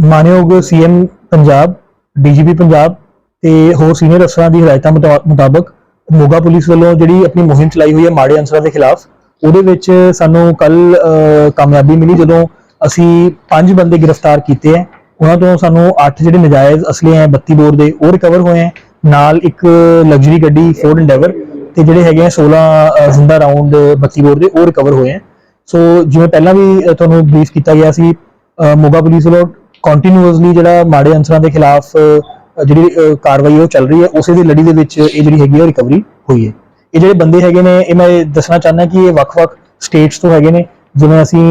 ਮਾਨਯੋਗ CM Punjab, DGP Punjab ਤੇ ਹੋਰ ਸੀਨੀਅਰ ਅਫਸਰਾਂ ਦੀ ਹਦਾਇਤਾਂ ਮੁਤਾ- ਮੁਤਾਬਕ ਮੋਗਾ ਪੁਲਿਸ ਵੱਲੋਂ ਜਿਹੜੀ ਆਪਣੀ ਮੁਹਿੰਮ ਚਲਾਈ ਹੋਈ ਹੈ ਮਾੜੇ ਅਨਸਰਾਂ ਦੇ ਖਿਲਾਫ, ਉਹਦੇ ਵਿੱਚ ਸਾਨੂੰ ਕੱਲ ਕਾਮਯਾਬੀ ਮਿਲੀ ਜਦੋਂ ਅਸੀਂ ਪੰਜ ਬੰਦੇ ਗ੍ਰਿਫਤਾਰ ਕੀਤੇ ਹੈ। ਉਹਨਾਂ ਤੋਂ ਸਾਨੂੰ 8 ਜਿਹੜੇ ਨਜਾਇਜ਼ ਅਸਲੇ ਹੈ 32 ਬੋਰ ਦੇ, ਉਹ ਰਿਕਵਰ ਹੋਏ ਹੈ। ਨਾਲ ਇੱਕ ਲਗਜ਼ਰੀ ਗੱਡੀ ਫੋਰਡ ਐਂਡੇਵਰ ਤੇ ਜਿਹੜੇ ਹੈਗੇ ਆ 16 ਜ਼ਿੰਦਾ ਰਾਉਂਡ 32 ਬੋਰ ਦੇ, ਉਹ ਰਿਕਵਰ ਹੋਏ ਹੈ। ਸੋ ਜਿਵੇਂ ਪਹਿਲਾਂ ਵੀ ਤੁਹਾਨੂੰ ਬਰੀਫ ਕੀਤਾ ਗਿਆ ਸੀ ਮੋਗਾ ਪੁਲਿਸ ਵੱਲੋਂ ਕੰਟੀਨਿਊਸਲੀ ਜਿਹੜਾ ਮਾੜੇ ਅੰਸਰਾਂ ਦੇ ਖਿਲਾਫ ਜਿਹੜੀ ਕਾਰਵਾਈ ਉਹ ਚੱਲ ਰਹੀ ਹੈ, ਉਸੇ ਦੀ ਲੜੀ ਦੇ ਵਿੱਚ ਇਹ ਜਿਹੜੀ ਹੈਗੀ ਹੈ ਰਿਕਵਰੀ ਹੋਈ ਹੈ। ਇਹ ਜਿਹੜੇ ਬੰਦੇ ਹੈਗੇ ਨੇ, ਇਹ ਮੈਂ ਦੱਸਣਾ ਚਾਹੁੰਦਾ ਕਿ ਇਹ ਵੱਖ-ਵੱਖ ਸਟੇਟਸ ਤੋਂ ਹੈਗੇ ਨੇ, ਜਿਵੇਂ ਅਸੀਂ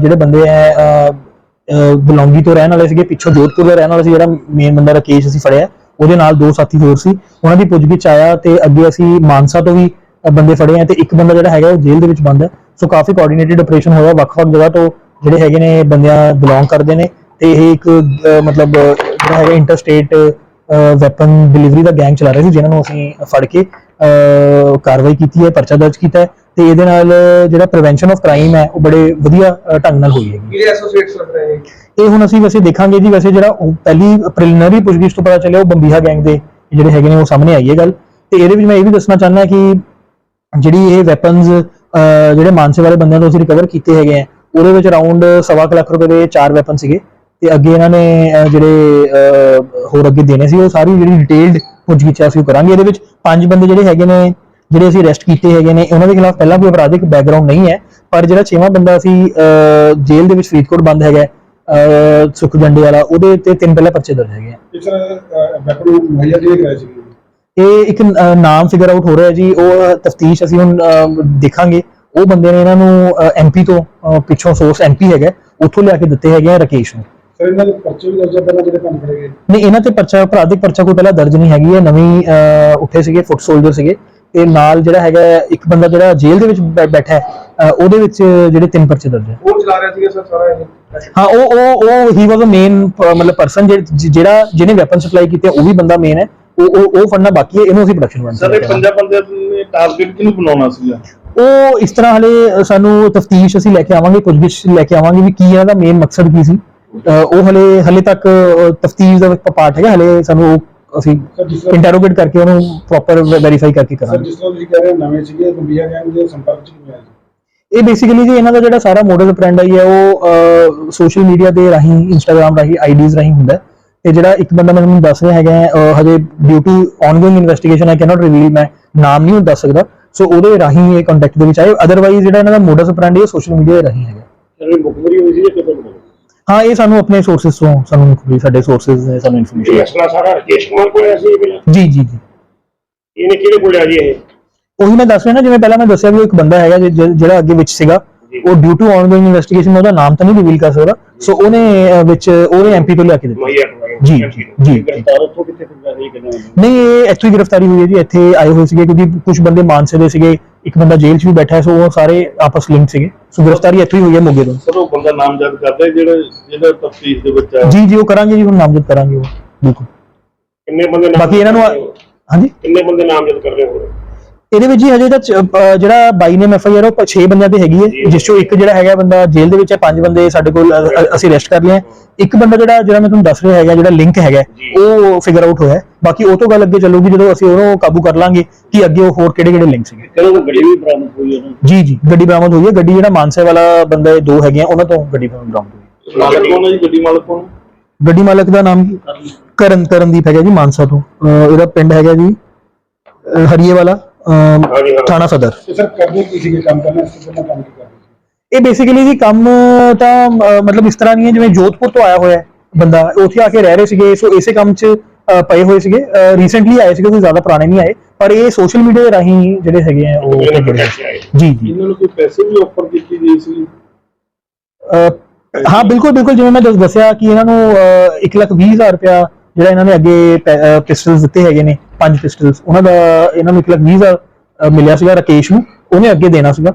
ਜਿਹੜੇ ਬੰਦੇ ਹੈ ਬਲੌਂਗੀ ਤੋਂ ਰਹਿਣ ਵਾਲੇ ਸੀਗੇ, ਪਿੱਛੋਂ ਜੋਧਪੁਰ ਦਾ ਰਹਿਣ ਵਾਲਾ ਸੀ, ਜਿਹੜਾ ਮੇਨ ਬੰਦਾ ਰਕੇਸ਼ ਅਸੀਂ ਫੜਿਆ। ਉਹਦੇ ਨਾਲ ਦੋ ਸਾਥੀ ਹੋਰ ਸੀ। ਉਹਨਾਂ ਦੀ ਪੁੱਛਗਿੱਛ ਆਇਆ ਤੇ ਅੱਗੇ ਅਸੀਂ ਮਾਨਸਾ ਤੋਂ ਵੀ ਬੰਦੇ ਫੜੇ ਆ ਤੇ ਇੱਕ ਬੰਦਾ ਜਿਹੜਾ ਹੈਗਾ, ਉਹ ਜੇਲ੍ਹ ਦੇ ਵਿੱਚ ਬੰਦ ਹੈ। ਸੋ ਕਾਫੀ ਕੋਆਰਡੀਨੇਟਡ ਆਪਰੇਸ਼ਨ ਹੋਇਆ ਵੱਖ-ਵੱਖ ਜਗ੍ਹਾ ਤੋਂ, ਜਿਹੜੇ ਹੈਗੇ ਨੇ ਬੰਦਿਆਂ ਬਿਲੋਂਗ ਕਰਦੇ ਨੇ। ਤੇ ਇਹ ਇੱਕ ਮਤਲਬ ਜਿਹੜਾ ਹੈਗਾ ਇੰਟਰ ਸਟੇਟ ਵੈਪਨ ਡਿਲੀਵਰੀ ਦਾ ਗੈਂਗ ਚਲਾ ਰਹੇ ਸੀ ਜਿਨ੍ਹਾਂ ਨੂੰ ਅਸੀਂ ਫੜ ਕੇ ਕਾਰਵਾਈ ਕੀਤੀ ਹੈ ਪਰਚਾ ਦਰਜ ਕੀਤਾ ਹੈ ਤੇ ਇਹਦੇ ਨਾਲ ਜਿਹੜਾ ਪ੍ਰੀਵੈਂਸ਼ਨ ਆਫ ਕ੍ਰਾਈਮ ਹੈ ਉਹ ਬੜੇ ਵਧੀਆ ਢੰਗ ਨਾਲ ਹੋਈ ਹੈਗੀ। ਕਿਹਦੇ ਐਸੋਸੀਏਟਸ ਲੱਗ ਰਹੇ ਨੇ? ਇਹ ਹੁਣ ਅਸੀਂ ਵੈਸੇ ਦੇਖਾਂਗੇ ਜੀ ਵੈਸੇ ਜਿਹੜਾ ਪਹਿਲੀ ਪ੍ਰੀਲਿਮਿਨਰੀ ਪੁੱਛਗਿੱਛ ਤੋਂ ਪਤਾ ਚੱਲਿਆ ਉਹ ਬੰਬੀਹਾ ਗੈਂਗ ਦੇ ਜਿਹੜੇ ਹੈਗੇ ਨੇ ਉਹ ਸਾਹਮਣੇ ਆਈ ਹੈ ਗੱਲ। ਤੇ ਇਹਦੇ ਵਿੱਚ ਮੈਂ ਇਹ ਵੀ ਦੱਸਣਾ ਚਾਹੁੰਦਾ ਕਿ ਜਿਹੜੀ ਇਹ ਵੈਪਨਸ ਜਿਹੜੇ ਮਾਨਸੇ ਵਾਲੇ ਬੰਦਿਆਂ ਤੋਂ ਅਸੀਂ ਰਿਕਵਰ ਕੀਤੇ ਹੈਗੇ ਆ ਉਹਦੇ ਵਿੱਚ ਅਰਾਊਂਡ ਸਵਾ ਕੁ ਲੱਖ ਰੁਪਏ ਦੇ ਚਾਰ ਵੈਪਨ ਸੀਗੇ। ਤੇ ਅੱਗੇ ਇਹਨਾਂ ਨੇ ਅਹ, ਜਿਹੜੇ ਅਹ, ਹੋਰ ਅੱਗੇ ਦੇਣੇ ਸੀ ਉਹ ਸਾਰੀ ਜਿਹੜੀ ਡਿਟੇਲਡ ਪੁੱਛਗਿੱਛ ਅਸੀਂ ਉਹ ਕਰਾਂਗੇ। ਇਹਦੇ ਵਿੱਚ ਪੰਜ ਬੰਦੇ ਜਿਹੜੇ ਹੈਗੇ ਨੇ ਜਿਹੜੇ ਅਸੀਂ ਅਰੈਸਟ ਕੀਤੇ ਹੈਗੇ ਨੇ ਉਹਨਾਂ ਦੇ ਖਿਲਾਫ ਪਹਿਲਾਂ ਕੋਈ ਅਪਰਾਧਿਕ ਬੈਕਗ੍ਰਾਉਂਡ ਨਹੀਂ ਹੈ ਪਰ ਜਿਹੜਾ ਛੇਵਾਂ ਬੰਦਾ ਅਸੀਂ ਅਹ, ਜੇਲ੍ਹ ਦੇ ਵਿੱਚ ਫਰੀਦਕੋਟ ਬੰਦ ਹੈਗਾ ਹੈ, ਅਹ, ਸੁਖ ਜੰਡੇ ਵਾਲਾ ਉਹਦੇ ਤੇ ਤਿੰਨ ਪਹਿਲਾਂ ਪਰਚੇ ਦਰਜ ਹੈਗੇ ਆ। ਇਸ ਤਰ੍ਹਾਂ ਵੈਪਨ ਮੁਹੱਈਆ ਕਿਹਨੇ ਕਰਾਇਆ ਸੀ? ਇਹ ਇੱਕ ਨਾਮ ਫਿਗਰ ਆਊਟ ਹੋ ਰਿਹਾ ਜੀ ਉਹ ਤਫਤੀਸ਼ ਅਸੀਂ ਹੁਣ ਦੇਖਾਂਗੇ। ਉਹ ਬੰਦੇ ਨੇ ਇਹਨਾਂ ਨੂੰ ਐਮਪੀ ਤੋਂ ਪਿੱਛੋਂ ਸੋਰਸ ਐਮਪੀ ਹੈਗਾ ਉੱਥੋਂ ਲਿਆ ਕੇ ਦਿੱਤੇ ਹੈਗੇ ਆ ਰਕੇਸ਼ ਨੂੰ। ਸਰ ਇਹਨਾਂ ਦੇ ਪਰਚੇ ਵੀ ਦਰਜ ਪਹਿਲਾਂ ਜਿਹੜੇ ਕੰਮ ਫੜੇ ਗਏ। ਨਹੀਂ ਇਹਨਾਂ ਤੇ ਪਰਚਾ ਅਪਰਾਧਿਕ ਪਰਚਾ ਕੋਈ ਪਹਿਲਾਂ ਦਰਜ ਨਹੀਂ ਹੈਗੀ। ਹੈ ਨਵੀਂ ਉੱਠੇ ਸੀਗੇ ਫੁੱਟ ਸੋਲਜਰ ਸੀਗੇ। ਤੇ ਨਾਲ ਜਿਹੜਾ ਹੈਗਾ ਹੈ, ਇੱਕ ਬੰਦਾ ਜਿਹੜਾ ਜੇਲ੍ਹ ਦੇ ਵਿੱਚ ਬੈ- ਬੈਠਾ ਹੈ ਉਹਦੇ ਵਿੱਚ ਜਿਹੜੇ ਤਿੰਨ ਪਰਚੇ ਦਰਜ ਹੈ। ਉਹ ਚਲਾ ਰਿਹਾ ਸੀਗਾ ਸਰ ਸਾਰਾ ਇਹ? ਹਾਂ ਉਹ ਉਹ ਉਹ ਹੀ ਵਾਸ ਅ ਮੇਨ ਮਤਲਬ ਪਰਸਨ ਜਿਹੜਾ ਜਿਹਨੇ ਵੈਪਨ ਸਪਲਾਈ ਕੀਤੇ ਉਹ ਵੀ ਬੰਦਾ ਮੇਨ ਹੈ। ਉਹ ਉਹ ਉਹ ਫੜਨਾ ਬਾਕੀ ਹੈ ਇਹਨੂੰ ਅਸੀਂ ਪ੍ਰੋਡਕਸ਼ਨ ਬਣ ਸਰ ਇਹ ਪੰਜਾਂ ਬੰਦੇ ਨੇ ਟਾਰਗੇਟ ਕਿਹਨੂੰ ਬਣਾਉਣਾ ਸੀਗਾ? ਉਹ ਇਸ ਤਰ੍ਹਾਂ ਹਲੇ ਸਾਨੂੰ ਤਫਤੀਸ਼ ਅਸੀਂ ਲੈ ਕੇ ਆਵਾਂਗੇ ਪੁੱਛਗਿੱਛ ਲੈ ਕੇ ਆਵਾਂਗੇ ਵੀ ਕੀ ਇਹਨਾਂ ਦਾ ਮੇਨ ਮਕਸਦ ਕੀ ਸੀ। ਉਹ ਹਲੇ ਹਲੇ ਤੱਕ ਤਫਤੀਸ਼ ਦਾ ਪਾਰਟ ਹੈਗਾ ਹਲੇ ਸਾਨੂੰ ਅਸੀਂ ਇੰਟਰੋਗੇਟ ਕਰਕੇ ਉਹਨੂੰ ਪ੍ਰੋਪਰ ਵੈਰੀਫਾਈ ਕਰਕੇ ਸਰ ਕਰਾਂਗੇ ਜਿਸ ਤਰ੍ਹਾਂ ਤੁਸੀਂ ਕਹਿ ਰਹੇ ਹੋ ਨਵੇਂ ਸੀਗੇ ਬੰਬੀਆ ਗੈਂਗ ਦੇ ਸੰਪਰਕ ਚ ਕਿਵੇਂ ਆਏ ਸੀ ਇਹ ਬੇਸਿਕਲੀ ਜੀ ਇਹਨਾਂ ਦਾ ਜਿਹੜਾ ਸਾਰਾ ਮੋਡਲ ਆਪਰੈਂਡਾਈ ਹੈ ਉਹ ਸੋਸ਼ਲ ਮੀਡੀਆ ਦੇ ਰਾਹੀਂ ਇੰਸਟਾਗ੍ਰam ਰਾਹੀਂ ਆਈਡੀਜ਼ ਰਾਹੀਂ ਹੁੰਦਾ ਹੈ। ਤੇ ਜਿਹੜਾ ਇੱਕ ਬੰਦਾ ਮੈਂ ਤੁਹਾਨੂੰ ਦੱਸ ਰਿਹਾ ਹੈਗਾ ਹੈ, ਹਜੇ due to ongoing investigation I cannot reveal ਮੈਂ ਨਾਮ ਨਹੀਂ ਦੱਸ ਸਕਦਾ। ਸੋ ਉਹਦੇ ਰਾਹੀਂ ਇਹ ਕੰਟੈਕਟ ਦੇ ਵਿੱਚ ਆਏ। ਅਦਰਵਾਈਜ਼ ਜਿਹੜਾ ਇਹਨਾਂ ਦਾ ਮੋਡਸ ਆਪਰੈਂਡੀ ਹੈ ਸੋਸ਼ਲ ਮੀਡੀਆ ਦੇ ਰਾਹੀਂ ਹੈਗਾ। ਸਰ ਇਹ ਮੁਖਬਰੀ ਹੋਈ ਸੀ ਜਾਂ ਕਿਤੇ ਬਣਾਈ ਹਾਂ ਇਹ ਸਾਨੂੰ ਆਪਣੇ ਸੋਰਸਸ ਤੋਂ ਸਾਨੂੰ ਮਿਲੀ ਸਾਡੇ ਸੋਰਸਸ ਨੇ ਸਾਨੂੰ ਇਨਫੋਰਮੇਸ਼ਨ ਅਸਲਾ ਸਾਰਾ ਰਕੇਸ਼ ਕੁਮਾਰ ਕੋਲ ਸੀ ਪਹਿਲਾਂ? ਜੀ ਜੀ ਜੀ। ਇਹਨੇ ਕਿਹਦੇ ਕੋਲ ਆ ਜੀ ਇਹ? ਉਹੀ ਮੈਂ ਦੱਸ ਰਿਹਾ ਨਾ ਜਿਵੇਂ ਪਹਿਲਾਂ ਮੈਂ ਦੱਸਿਆ ਵੀ ਉਹ ਇੱਕ ਬੰਦਾ ਹੈਗਾ ਜਿ- ਜਿ- ਜਿਹੜਾ ਅੱਗੇ ਵਿੱਚ ਸੀਗਾ। ਉਹ ਡਿਊ ਟੂ ਆਨਗੋਇੰਗ ਇਨਵੈਸਟੀਗੇਸ਼ਨ ਉਹਦਾ ਨਾਮ ਤਾਂ ਨਹੀਂ ਰਿਵੀਲ ਕਰ ਸਕਦਾ ਸੋ ਉਹਨੇ ਅਹ, ਵਿੱਚ ਉਹਨੇ ਐਮਪੀ ਤੋਂ ਲਿਆ ਕੇ ਦਿੱਤਾ। ਮਈਆ ਜੀ, ਜੀ। ਗ੍ਰਿਫਤਾਰ ਉੱਥੋਂ ਕਿੱਥੇ ਫਿਰਦਾ ਸੀ ਕਿੰਨੇ ਨਹੀਂ ਇਹ ਇੱਥੋਂ ਹੀ ਗ੍ਰਿਫਤਾਰੀ ਹੋਈ ਹੈ ਜੀ ਇੱਥੇ ਆਏ ਹੋਏ ਸੀਗੇ ਕਿਉਂਕਿ ਕੁਝ ਬੰਦੇ ਮਾਨਸੇ ਦੇ ਸੀਗੇ ਇੱਕ ਬੰਦਾ ਜੇਲ੍ਹ 'ਚ ਵੀ ਬੈਠਾ ਹੈ ਸੋ ਉਹ ਸਾਰੇ ਆਪਸ ਲਿੰਕ ਸੀਗੇ। ਸੋ ਗ੍ਰਿਫਤਾਰੀ ਇੱਥੋਂ ਹੀ ਹੋਈ ਹੈ ਮੋਗੇ ਤੋਂ। ਸਰ ਉਹ ਬੰਦਾ ਨਾਮਜ਼ਦ ਕਰਦੇ ਜਿਹੜੇ ਜਿਹੜਾ ਤਫਤੀਸ਼ ਦੇ ਵਿੱਚ ਆ ਜੀ ਜੀ ਉਹ ਕਰਾਂਗੇ ਜੀ ਹੁਣ ਨਾਮਜ਼ਦ ਕਰਾਂਗੇ ਉਹ। ਬਿਲਕੁਲ। ਕਿੰਨੇ ਬੰਦੇ ਬਾਕੀ ਇਹਨਾਂ ਨੂੰ? ਹਾਂਜੀ? ਕਿੰਨੇ ਬੰਦੇ ਨਾਮਜ਼ਦ ਕਰ ਰਹੇ ਹੋ? ਇਹਦੇ ਵਿੱਚ ਜੀ ਹਜੇ ਤਾਂ ਜਿਹੜਾ 22 ਨੇ ਐਫ ਆਈ ਆਰ ਉਹ 6 ਬੰਦਿਆਂ ਤੇ ਹੈਗੀ ਹੈ ਜਿਸ ਚੋਂ ਇੱਕ ਜਿਹੜਾ ਹੈਗਾ ਬੰਦਾ ਜੇਲ੍ਹ ਦੇ ਵਿੱਚ ਹੈ ਪੰਜ ਬੰਦੇ ਸਾਡੇ ਕੋਲ ਅਸੀਂ ਅਰੈਸਟ ਕਰ ਲਏ ਹੈ। ਇੱਕ ਬੰਦਾ ਜਿਹੜਾ ਜਿਹੜਾ ਮੈਂ ਤੁਹਾਨੂੰ ਦੱਸ ਰਿਹਾ ਹੈਗਾ ਜਿਹੜਾ ਲਿੰਕ ਹੈਗਾ। ਉਹ ਫਿਗਰ ਆਊਟ ਹੋਇਆ ਹੈ। ਬਾਕੀ ਉਹ ਤੋਂ ਗੱਲ ਅੱਗੇ ਚੱਲੂਗੀ ਜਦੋਂ ਅਸੀਂ ਉਹਨੂੰ ਕਾਬੂ ਕਰ ਲਾਂਗੇ ਕਿ ਅੱਗੇ ਉਹ ਹੋਰ ਕਿਹੜੇ ਕਿਹੜੇ ਲਿੰਕ ਸੀਗੇ। ਕਿਹਨਾਂ ਨੂੰ ਗੱਡੀ ਵੀ ਬਰਾਮਦ ਹੋਈ ਹੈ ਜੀ ਜੀ ਗੱਡੀ ਬਰਾਮਦ ਹੋਈ ਹੈ। ਗੱਡੀ ਜਿਹੜਾ ਮਾਨਸੇ ਵਾਲਾ ਬੰਦਾ ਇਹ ਦੋ ਹੈਗੇ ਆ ਉਹਨਾਂ ਤੋਂ ਗੱਡੀ ਬਰਾਮਦ ਹੋਈ ਹੈ। ਮਾਲਕ ਕੌਣ ਹੈ ਜੀ? ਗੱਡੀ ਮਾਲਕ ਕੌਣ ਗੱਡੀ ਮਾਲਕ ਦਾ ਨਾਮ? ਕਰਨ ਕਰਨਦੀਪ ਹੈਗਾ ਜੀ ਮਾਨਸਾ ਤੋਂ। ਇਹਦਾ ਪਿੰਡ ਹੈਗਾ ਜੀ ਹਰੀਏ ਵਾਲਾ। ਥਾਣਾ ਸਦਰ। ਤੇ ਸਰ ਕਰਦੇ ਕੀ ਸੀਗੇ ਕੰਮ ਕਰਨਾ? ਇਸ ਤੋਂ ਪਹਿਲਾਂ ਕੰਮ ਕੀ ਕਰਦੇ ਸੀ? ਇਹ ਬੇਸਿਕਲੀ ਜੀ ਕੰਮ ਤਾਂ ਮਤਲਬ ਇਸ ਤਰ੍ਹਾਂ ਨਹੀਂ ਹੈ ਜਿਵੇਂ ਜੋਧਪੁਰ ਤੋਂ ਆਇਆ ਹੋਇਆ ਹੈ ਬੰਦਾ ਉੱਥੇ ਆ ਕੇ ਰਹਿ ਰਹੇ ਸੀਗੇ ਸੋ ਇਸੇ ਕੰਮ 'ਚ ਪਏ ਹੋਏ ਸੀਗੇ। ਰੀਸੈਂਟਲੀ ਆਏ ਸੀਗੇ ਕੋਈ ਜ਼ਿਆਦਾ ਪੁਰਾਣੇ ਨਹੀਂ ਆਏ ਪਰ ਇਹ ਸੋਸ਼ਲ ਮੀਡੀਆ ਦੇ ਰਾਹੀਂ ਜਿਹੜੇ ਹੈਗੇ ਆ ਉਹ ਆਏ। ਜੀ ਜੀ। ਇਹਨਾਂ ਨੂੰ ਕੋਈ ਪੈਸੇ ਵੀ ਆਫਰ ਕੀਤੀ ਗਈ ਸੀ? ਅਹ, ਹਾਂ ਬਿਲਕੁਲ ਬਿਲਕੁਲ। ਜਿਵੇਂ ਮੈਂ ਦੱਸ- ਦੱਸਿਆ ਕਿ ਇਹਨਾਂ ਨੂੰ 1 ਲੱਖ 20 ਹਜ਼ਾਰ ਰੁਪਇਆ ਜਿਹੜਾ ਇਹਨਾਂ ਨੇ ਅੱਗੇ ਪਿਸਟਲਸ ਦਿੱਤੇ ਹੈਗੇ ਨੇ, ਪੰਜ ਪਿਸਟਲਸ ਉਹਨਾਂ ਦਾ ਇਹਨਾਂ ਨੂੰ ਇੱਕ ਲੱਖ 20 ਮਿਲਿਆ ਸੀਗਾ ਰਾਕੇਸ਼ ਨੂੰ, ਉਹਨੇ ਅੱਗੇ ਦੇਣਾ ਸੀਗਾ।